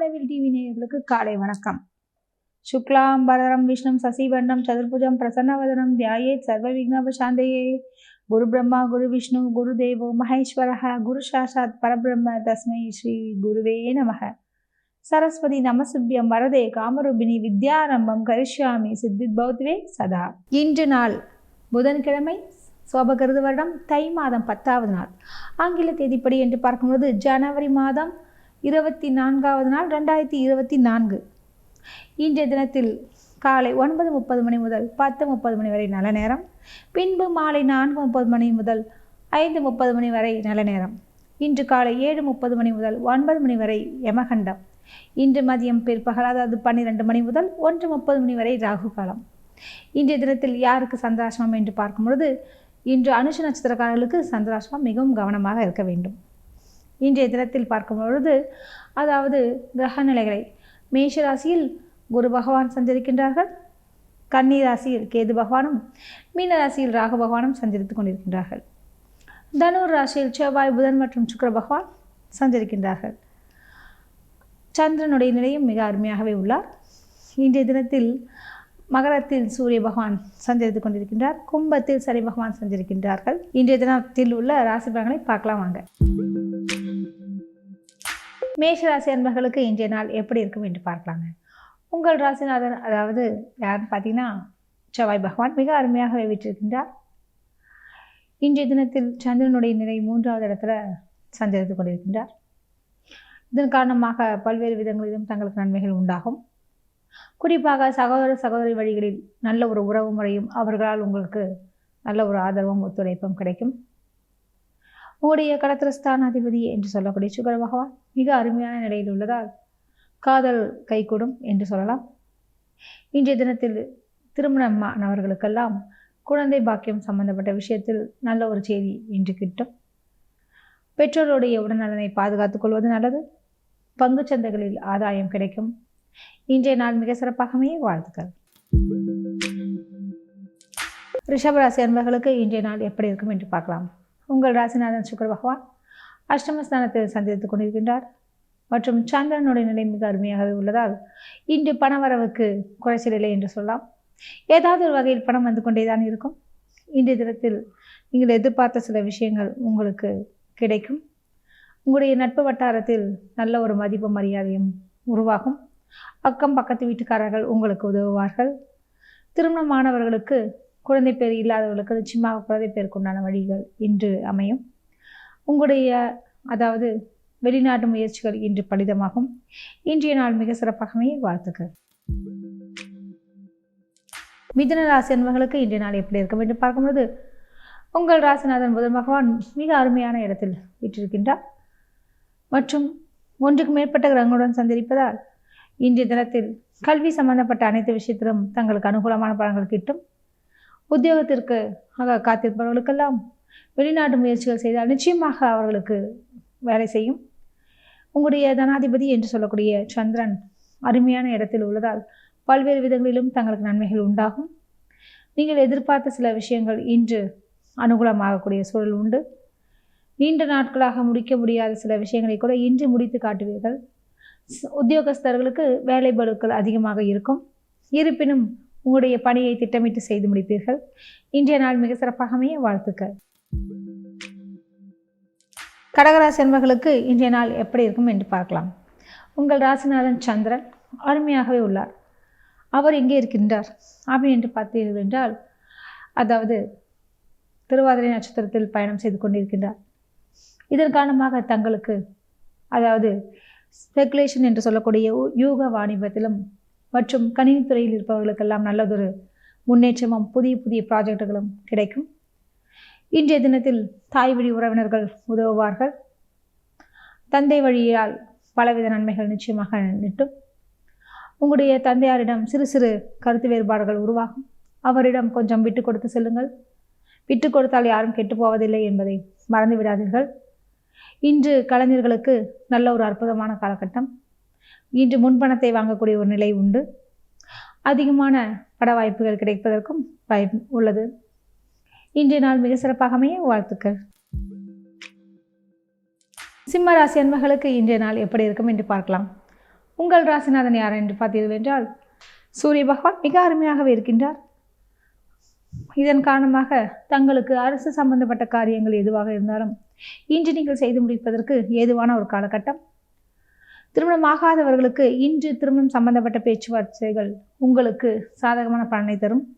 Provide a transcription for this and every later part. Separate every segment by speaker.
Speaker 1: வானவில் டிவி நேயர்களுக்கு காலை வணக்கம். சுக்லாம் பரதரம் விஷ்ணம் சசிவர்ணம் சதுர்புஜம் பிரசன்னவதனம் தியாயே சர்வ விக்னபசாந்தையே குரு பிரம்மா குரு விஷ்ணு குரு தேவோ மகேஸ்வரः குரு சாஷாத் பரபிரம்ம தஸ்மை ஸ்ரீ குருவே நமக. சரஸ்வதி நமசுபியம் வரதே காமரூபிணி வித்யாரம்பம் கரிஷ்யாமி சித்தித் பௌத்வே சதா. இன்று நாள் புதன்கிழமை சோபகிருது வருடம் தை மாதம் பத்தாவது நாள். ஆங்கில தேதிப்படி என்று பார்க்கும்போது ஜனவரி மாதம் இருபத்தி நான்காவது நாள் ரெண்டாயிரத்தி இருபத்தி நான்கு. இன்றைய தினத்தில் காலை ஒன்பது முப்பது மணி முதல் பத்து முப்பது மணி வரை நல்ல நேரம் பின்பு மாலை நான்கு முப்பது மணி முதல் ஐந்து முப்பது மணி வரை நல்ல நேரம் இன்று காலை ஏழு முப்பது மணி முதல் ஒன்பது மணி வரை யமகண்டம். இன்று மதியம் பிற்பகல் அதாவது பன்னிரெண்டு மணி முதல் ஒன்று முப்பது மணி வரை ராகு காலம் இன்றைய தினத்தில் யாருக்கு சந்திராசிரமம் என்று பார்க்கும் பொழுது இன்று அனுஷ நட்சத்திரக்காரர்களுக்கு சந்திராசிரமம் மிகவும் கவனமாக இருக்க வேண்டும். இன்றைய தினத்தில் பார்க்கும் பொழுது அதாவது கிரக நிலைகளை மேஷ ராசியில் குரு பகவான் சஞ்சரிக்கின்றார்கள் கன்னி ராசியில் கேது பகவானும் மீன ராசியில் ராகு பகவானும் சஞ்சரித்துக் கொண்டிருக்கின்றார்கள். தனுர் ராசியில் செவ்வாய் புதன் மற்றும் சுக்கர பகவான் சஞ்சரிக்கின்றார்கள். சந்திரனுடைய நிலையும் மிக அருமையாகவே உள்ளார். இன்றைய தினத்தில் மகரத்தில் சூரிய பகவான் சஞ்சரித்துக் கொண்டிருக்கின்றார் கும்பத்தில் சனி பகவான் சஞ்சரிக்கின்றார்கள். இன்றைய தினத்தில் உள்ள ராசி பலன்களை பார்க்கலாம் வாங்க. மேஷ ராசி அன்பர்களுக்கு இன்றைய நாள் எப்படி இருக்கும் என்று பார்க்கலாங்க. உங்கள் ராசிநாதன் அதாவது யாருன்னு பார்த்தீங்கன்னா செவ்வாய் பகவான் மிக அருமையாக வீற்றிருக்கின்றார் இன்றைய தினத்தில் சந்திரனுடைய நிலை மூன்றாவது இடத்துல சஞ்சரித்துக் கொண்டிருக்கின்றார். இதன் காரணமாக பல்வேறு விதங்களிலும் தங்களுக்கு நன்மைகள் உண்டாகும். குறிப்பாக சகோதர சகோதரி வழிகளில் நல்ல ஒரு உறவு முறையும் அவர்களால் உங்களுக்கு நல்ல ஒரு ஆதரவும் ஒத்துழைப்பும் கிடைக்கும். உங்களுடைய கடத்திரஸ்தானாதிபதி என்று சொல்லக்கூடிய சுகர பகவான் மிக அருமையான நிலையில் உள்ளதால் காதல் கைகூடும் என்று சொல்லலாம். இன்றைய தினத்தில் திருமணமானவர்களுக்கெல்லாம் குழந்தை பாக்கியம் சம்பந்தப்பட்ட விஷயத்தில் நல்ல ஒரு செய்தி இன்று கிட்டும். பெற்றோருடைய உடல்நலனை பாதுகாத்துக் கொள்வது நல்லது. பங்குச் சந்தைகளில் ஆதாயம் கிடைக்கும். இன்றைய நாள் மிக சிறப்பாகவே வாழ்த்துக்கள். ரிஷபராசி அன்பர்களுக்கு இன்றைய நாள் எப்படி இருக்கும் என்று பார்க்கலாம். உங்கள் ராசிநாதன் சுக்கர பகவான் அஷ்டமஸ்தானத்தில் சந்தித்துக் கொண்டிருக்கின்றார். மற்றும் சந்திரனுடைய நிலை மிக அருமையாகவே உள்ளதால் இன்று பணவரவுக்கு குறைச்சல் இல்லை என்று சொல்லலாம். ஏதாவது ஒரு வகையில் பணம் வந்து கொண்டே தான் இருக்கும். இன்றைய தினத்தில் நீங்கள் எதிர்பார்த்த சில விஷயங்கள் உங்களுக்கு கிடைக்கும். உங்களுடைய நட்பு வட்டாரத்தில் நல்ல ஒரு மதிப்பு மரியாதையும் உருவாகும். அக்கம் பக்கத்து வீட்டுக்காரர்கள் உங்களுக்கு உதவுவார்கள். திருமணமானவர்களுக்கு குழந்தை பேர் இல்லாதவர்களுக்கு நிச்சயமாக குழந்தை பேருக்குண்டான வழிகள் இன்று அமையும். உங்களுடைய அதாவது வெளிநாட்டு முயற்சிகள் இன்று பலிதமாகும். இன்றைய நாள் மிக சிறப்பாகவே வாழ்த்துக்கள். மிதன ராசி அன்பர்களுக்கு இன்றைய நாள் எப்படி இருக்கும் என்று பார்க்கும்போது உங்கள் ராசிநாதன் புதன் பகவான் மிக அருமையான இடத்தில் விட்டிருக்கின்றார் மற்றும் ஒன்றுக்கு மேற்பட்ட கிரகங்களுடன் சந்திரிப்பதால் இன்றைய தினத்தில் கல்வி சம்பந்தப்பட்ட அனைத்து விஷயத்திலும் தங்களுக்கு அனுகூலமான பலன்கள் கிட்டும். உத்தியோகத்திற்கு ஆக காத்திருப்பவர்களுக்கெல்லாம் வெளிநாட்டு முயற்சிகள் செய்தால் நிச்சயமாக அவர்களுக்கு வேலை செய்யும். உங்களுடைய தனாதிபதி என்று சொல்லக்கூடிய சந்திரன் அருமையான இடத்தில் உள்ளதால் பல்வேறு விதங்களிலும் தங்களுக்கு நன்மைகள் உண்டாகும். நீங்கள் எதிர்பார்த்த சில விஷயங்கள் இன்று அனுகூலமாகக்கூடிய சூழல் உண்டு. நீண்ட நாட்களாக முடிக்க முடியாத சில விஷயங்களை கூட இன்று முடித்து காட்டுவீர்கள். உத்தியோகஸ்தர்களுக்கு வேலை பலுக்கள் அதிகமாக இருக்கும். இருப்பினும் உங்களுடைய பணியை திட்டமிட்டு செய்து முடிப்பீர்கள். இன்றைய நாள் மிக சிறப்பாகவே வாழ்த்துக்கள். கடகராசி என்பவர்களுக்கு இன்றைய நாள் எப்படி இருக்கும் என்று பார்க்கலாம். உங்கள் ராசிநாதன் சந்திரன் அருமையாகவே உள்ளார். அவர் எங்கே இருக்கின்றார் அப்படி என்று பார்த்தீர்கள் என்றால் அதாவது திருவாதிரை நட்சத்திரத்தில் பயணம் செய்து கொண்டிருக்கின்றார். இதன் காரணமாக தங்களுக்கு அதாவது ஸ்பெகுலேஷன் என்று சொல்லக்கூடிய யூக வாணிபத்திலும் மற்றும் கணினித்துறையில் இருப்பவர்களுக்கெல்லாம் நல்லதொரு முன்னேற்றமும் புதிய புதிய ப்ராஜெக்டுகளும் கிடைக்கும். இன்றைய தினத்தில் தாய் வழி உறவினர்கள் உதவுவார்கள். தந்தை வழியால் பலவித நன்மைகள் நிச்சயமாக நிட்டும் உங்களுடைய தந்தையாரிடம் சிறு சிறு கருத்து வேறுபாடுகள் உருவாகும். அவரிடம் கொஞ்சம் விட்டு கொடுத்து செல்லுங்கள். விட்டு கொடுத்தால் யாரும் கெட்டு போவதில்லை என்பதை மறந்து விடாதீர்கள் இன்று கலைஞர்களுக்கு நல்ல ஒரு அற்புதமான காலகட்டம். இன்று முன்பணத்தை வாங்கக்கூடிய ஒரு நிலை உண்டு. அதிகமான பட வாய்ப்புகள் கிடைப்பதற்கும் வாய்ப்பு உள்ளது. இன்றைய நாள் மிக சிறப்பாகமே வாழ்த்துக்கள். சிம்ம ராசி அன்பர்களுக்கு இன்றைய நாள் எப்படி இருக்கும் என்று பார்க்கலாம். உங்கள் ராசிநாதன் யார் என்று பார்த்தீர்கள் என்றால் சூரிய பகவான் மிக அருமையாகவே இருக்கின்றார். இதன் காரணமாக தங்களுக்கு அரசு சம்பந்தப்பட்ட காரியங்கள் எதுவாக இருந்தாலும் இன்று நீங்கள் செய்து முடிப்பதற்கு ஏதுவான ஒரு காலகட்டம். திருமணம் ஆகாதவர்களுக்கு இன்று திருமணம் சம்பந்தப்பட்ட பேச்சுவார்த்தைகள் உங்களுக்கு சாதகமான பலனை தரும்.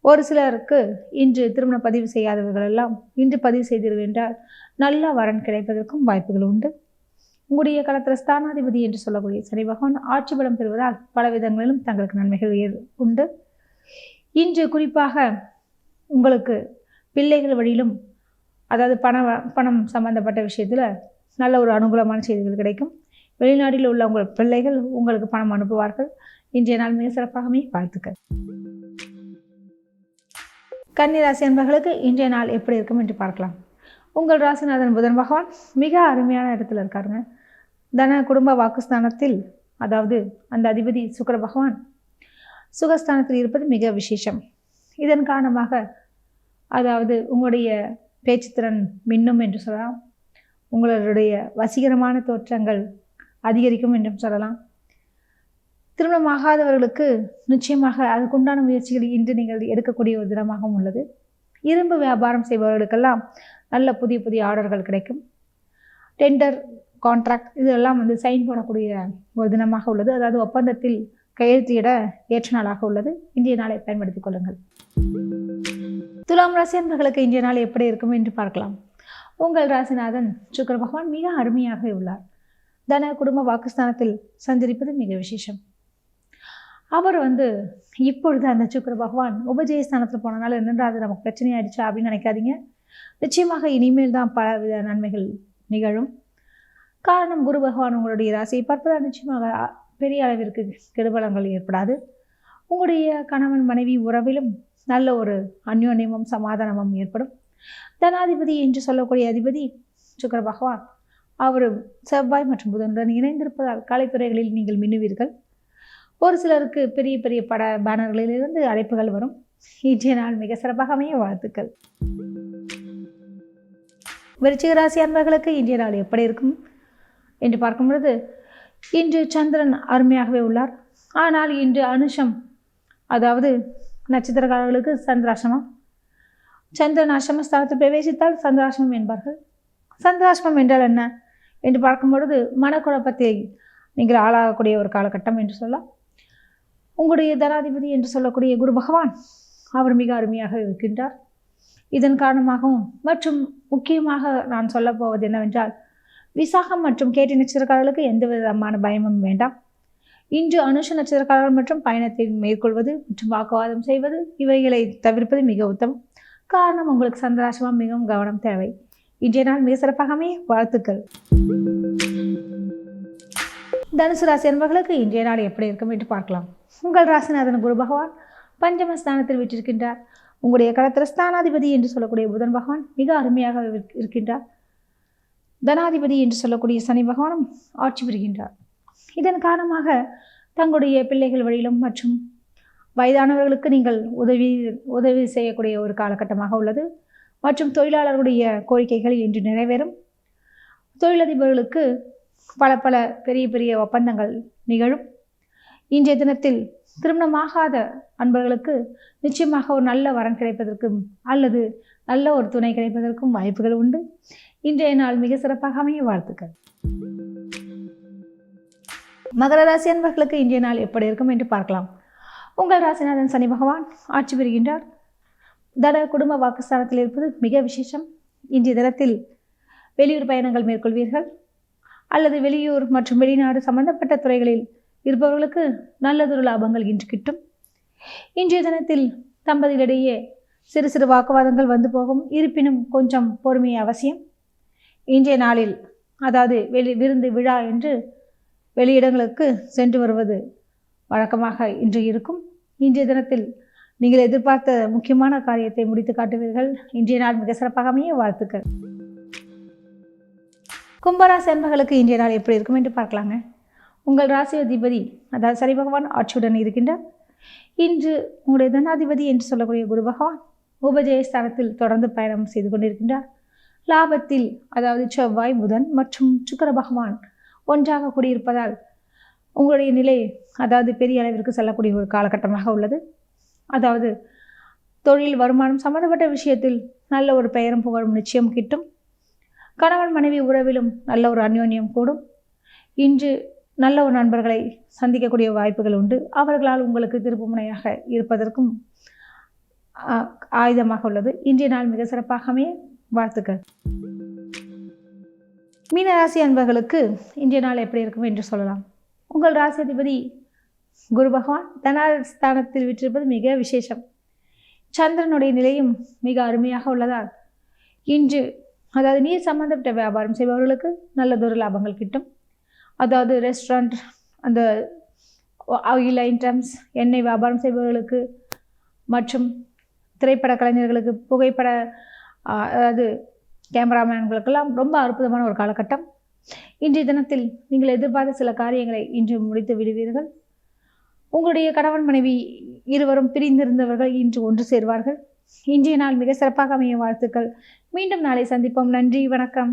Speaker 1: ஒரு சிலருக்கு இன்று திருமணம் பதிவு செய்யாதவர்கள் எல்லாம் இன்று பதிவு செய்தீர்கள் என்றால் நல்ல வரன் கிடைப்பதற்கும் வாய்ப்புகள் உண்டு. உங்களுடைய களத்தில் ஸ்தானாதிபதி என்று சொல்லக்கூடிய சனி பகவான் ஆட்சி பலம் பெறுவதால் பல விதங்களிலும் தங்களுக்கு நன்மைகள் ஏற்- உண்டு. இன்று குறிப்பாக உங்களுக்கு பிள்ளைகள் வழியிலும் அதாவது பண பணம் சம்பந்தப்பட்ட விஷயத்தில் நல்ல ஒரு அனுகூலமான செய்திகள் கிடைக்கும். வெளிநாட்டில் உள்ள உங்கள் பிள்ளைகள் உங்களுக்கு பணம் அனுப்புவார்கள். இன்றைய நாள் மிக சிறப்பாகவே வாழ்த்துக்கள். கன்னிராசி அன்பர்களுக்கு இன்றைய நாள் எப்படி இருக்கும் என்று பார்க்கலாம். உங்கள் ராசிநாதன் புதன் பகவான் மிக அருமையான இடத்துல இருக்காருங்க. தன குடும்ப வாக்குஸ்தானத்தில் அதாவது அந்த அதிபதி சுக்கர பகவான் சுகஸ்தானத்தில் இருப்பது மிக விசேஷம். இதன் காரணமாக அதாவது உங்களுடைய பேச்சுத்திறன் மின்னும் என்று சொல்லலாம். உங்களுடைய வசீகரமான தோற்றங்கள் அதிகரிக்கும் என்றும் சொல்லலாம். திருமணம் ஆகாதவர்களுக்கு நிச்சயமாக அதுக்குண்டான முயற்சிகள் இன்று நீங்கள் எடுக்கக்கூடிய ஒரு தினமாகவும் உள்ளது. இரும்பு வியாபாரம் செய்பவர்களுக்கெல்லாம் நல்ல புதிய புதிய ஆர்டர்கள் கிடைக்கும். டெண்டர் கான்ட்ராக்ட் இதெல்லாம் வந்து சைன் போடக்கூடிய ஒரு தினமாக உள்ளது. அதாவது ஒப்பந்தத்தில் கையெழுத்திட ஏற்ற நாளாக உள்ளது. இன்றைய நாளை பயன்படுத்திக் கொள்ளுங்கள். துலாம் ராசி அன்பர்களுக்கு இன்றைய நாள் எப்படி இருக்கும் என்று பார்க்கலாம். உங்கள் ராசிநாதன் சுக்கர பகவான் மிக அருமையாக உள்ளார். தன குடும்ப வாக்குஸ்தானத்தில் சந்திரிப்பது மிக விசேஷம். அவர் வந்து இப்பொழுது அந்த சுக்கர பகவான் உபஜயஸ்தானத்தில் போனனால என்னென்றா அது நமக்கு பிரச்சனையாயிடுச்சா? அப்படின்னு நினைக்காதீங்க. நிச்சயமாக இனிமேல் தான் பல வித நன்மைகள் நிகழும். காரணம் குரு பகவான் உங்களுடைய ராசியை பார்ப்பதால் நிச்சயமாக பெரிய அளவிற்கு கெடுபலங்கள் ஏற்படாது. உங்களுடைய கணவன் மனைவி உறவிலும் நல்ல ஒரு அந்யோன்யமும் சமாதானமும் ஏற்படும். தனாதிபதி என்று சொல்லக்கூடிய அதிபதி சுக்கர பகவான். அவர் செவ்வாய் மற்றும் புதனுடன் இணைந்திருப்பதால் கலைத்துறைகளில் நீங்கள் மின்னுவீர்கள். ஒரு சிலருக்கு பெரிய பெரிய பட பேனர்களிலிருந்து அழைப்புகள் வரும். இன்றைய நாள் மிக சிறப்பாக அமைய வாழ்த்துக்கள். விருச்சிகராசி அன்பர்களுக்கு இன்றைய நாள் எப்படி இருக்கும்? என்று பார்க்கும் பொழுது இன்று சந்திரன் அருமையாகவே உள்ளார். ஆனால் இன்று அனுஷம் அதாவது நட்சத்திரக்காரர்களுக்கு சந்திராசிரமம் சந்திரன் அஷ்டமஸ்தானத்தில் பிரவேசித்தால் சந்திராசிரமம் என்பார்கள். சந்திராசிரமம் என்றால் என்ன? என்று பார்க்கும் பொழுது மனக்குழப்பத்தை நீங்கள் ஆளாகக்கூடிய ஒரு காலகட்டம் என்று சொல்லலாம். உங்களுடைய தனாதிபதி என்று சொல்லக்கூடிய குரு பகவான் அவர் மிக அருமையாக இருக்கின்றார். இதன் காரணமாகவும் மற்றும் முக்கியமாக நான் சொல்லப்போவது என்னவென்றால் விசாகம் மற்றும் கேட்டி நட்சத்திரக்காரர்களுக்கு எந்த விதமான பயமும் வேண்டாம். இன்று அனுஷ நட்சத்திரக்காரர்கள் மற்றும் பயணத்தை மேற்கொள்வது மற்றும் வாக்குவாதம் செய்வது இவைகளை தவிர்ப்பது மிக உத்தமம். காரணம் உங்களுக்கு சந்தராசமாக மிகவும் கவனம் தேவை. இன்றைய நாள் மிக சிறப்பாகவே வாழ்த்துக்கள். தனுசு ராசி என்பவர்களுக்கு இன்றைய நாள் எப்படி இருக்கும் என்று பார்க்கலாம். உங்கள் ராசிநாதன் குரு பகவான் பஞ்சமஸ்தானத்தில் விட்டிருக்கின்றார் உங்களுடைய கடத்திர ஸ்தானாதிபதி என்று சொல்லக்கூடிய புதன் பகவான் மிக அருமையாக இருக்- இருக்கின்றார். தனாதிபதி என்று சொல்லக்கூடிய சனி பகவானும் ஆட்சி புரிகின்றார். இதன் காரணமாக தங்களுடைய பிள்ளைகள் வழியிலும் மற்றும் வயதானவர்களுக்கு நீங்கள் உதவி உதவி செய்யக்கூடிய ஒரு காலகட்டமாக உள்ளது. மற்றும் தொழிலாளர்களுடைய கோரிக்கைகள் இன்று நிறைவேறும். தொழிலதிபர்களுக்கு பல பல பெரிய பெரிய ஒப்பந்தங்கள் நிகழும். இன்றைய தினத்தில் திருமணமாகாத அன்பர்களுக்கு நிச்சயமாக ஒரு நல்ல வரன் கிடைப்பதற்கும் அல்லது நல்ல ஒரு துணை கிடைப்பதற்கும் வாய்ப்புகள் உண்டு. இன்றைய நாள் மிக சிறப்பாக அமைய வாழ்த்துக்கள். மகர ராசி அன்பர்களுக்கு இன்றைய நாள் எப்படி இருக்கும் என்று பார்க்கலாம். உங்கள் ராசிநாதன் சனி பகவான் ஆட்சி பெறுகின்றார் தன குடும்ப வாக்குஸ்தானத்தில் இருப்பது மிக விசேஷம். இன்றைய தினத்தில் வெளியூர் பயணங்கள் மேற்கொள்வீர்கள். அல்லது வெளியூர் மற்றும் வெளிநாடு சம்பந்தப்பட்ட துறைகளில் இருப்பவர்களுக்கு நல்லதொரு லாபங்கள் இன்று கிட்டும். இன்றைய தினத்தில் தம்பதிகளிடையே சிறு சிறு வாக்குவாதங்கள் வந்து போகும். இருப்பினும் கொஞ்சம் பொறுமை அவசியம். இன்றைய நாளில் அதாவது வெளி விருந்து விழா என்று வெளியிடங்களுக்கு சென்று வருவது வழக்கமாக இன்று இருக்கும். இன்றைய தினத்தில் நீங்கள் எதிர்பார்த்த முக்கியமான காரியத்தை முடித்து காட்டுவீர்கள். இன்றைய நாள் மிக சிறப்பாக அமைய வாழ்த்துக்கள். கும்பராசி அன்பர்களுக்கு இன்றைய நாள் எப்படி இருக்கும் என்று பார்க்கலாங்க. உங்கள் ராசி அதிபதி அதாவது சரி பகவான் ஆட்சியுடன் இருக்கின்றார். இன்று உங்களுடைய தனாதிபதி என்று சொல்லக்கூடிய குரு பகவான் உபஜயஸ்தானத்தில் தொடர்ந்து பயணம் செய்து கொண்டிருக்கின்றார். லாபத்தில் அதாவது செவ்வாய் புதன் மற்றும் சுக்கர பகவான் ஒன்றாக கூடியிருப்பதால் உங்களுடைய நிலை அதாவது பெரிய அளவிற்கு செல்லக்கூடிய ஒரு காலகட்டமாக உள்ளது. அதாவது தொழில் வருமானம் சம்மந்தப்பட்ட விஷயத்தில் நல்ல ஒரு பெயரும் புகழும் நிச்சயம் கிட்டும். கணவன் மனைவி உறவிலும் நல்ல ஒரு அந்யோன்யம் கூடும். இன்று நல்ல ஒரு நண்பர்களை சந்திக்கக்கூடிய வாய்ப்புகள் உண்டு. அவர்களால் உங்களுக்கு திருப்புமுனையாக இருப்பதற்கும் ஆ, ஆயுதமாக உள்ளது. இன்றைய நாள் மிக சிறப்பாகவே வாழ்த்துக்கள். மீனராசி அன்பர்களுக்கு இன்றைய நாள் எப்படி இருக்கும் என்று சொல்லலாம். உங்கள் ராசி அதிபதி குரு பகவான் தனாஸ்தானத்தில் விற்றிருப்பது மிக விசேஷம். சந்திரனுடைய நிலையும் மிக அருமையாக உள்ளதால் இன்று அதாவது நீர் சம்பந்தப்பட்ட வியாபாரம் செய்பவர்களுக்கு நல்லதொரு லாபங்கள் கிட்டும். அதாவது ரெஸ்டாரண்ட் அந்த ஆயில் ஐட்டம்ஸ் எண்ணெய் வியாபாரம் செய்பவர்களுக்கு மற்றும் திரைப்பட கலைஞர்களுக்கு புகைப்பட அதாவது கேமராமேன்களுக்கெல்லாம் ரொம்ப அற்புதமான ஒரு காலகட்டம். இன்றைய தினத்தில் நீங்கள் எதிர்பார்த்த சில காரியங்களை இன்று முடித்து விடுவீர்கள். உங்களுடைய கணவன் மனைவி இருவரும் பிரிந்திருந்தவர்கள் இன்று ஒன்று சேர்வார்கள். இன்றைய நாள் மிக சிறப்பாக அமைய வாழ்த்துக்கள். மீண்டும் நாளை சந்திப்போம். நன்றி. வணக்கம்.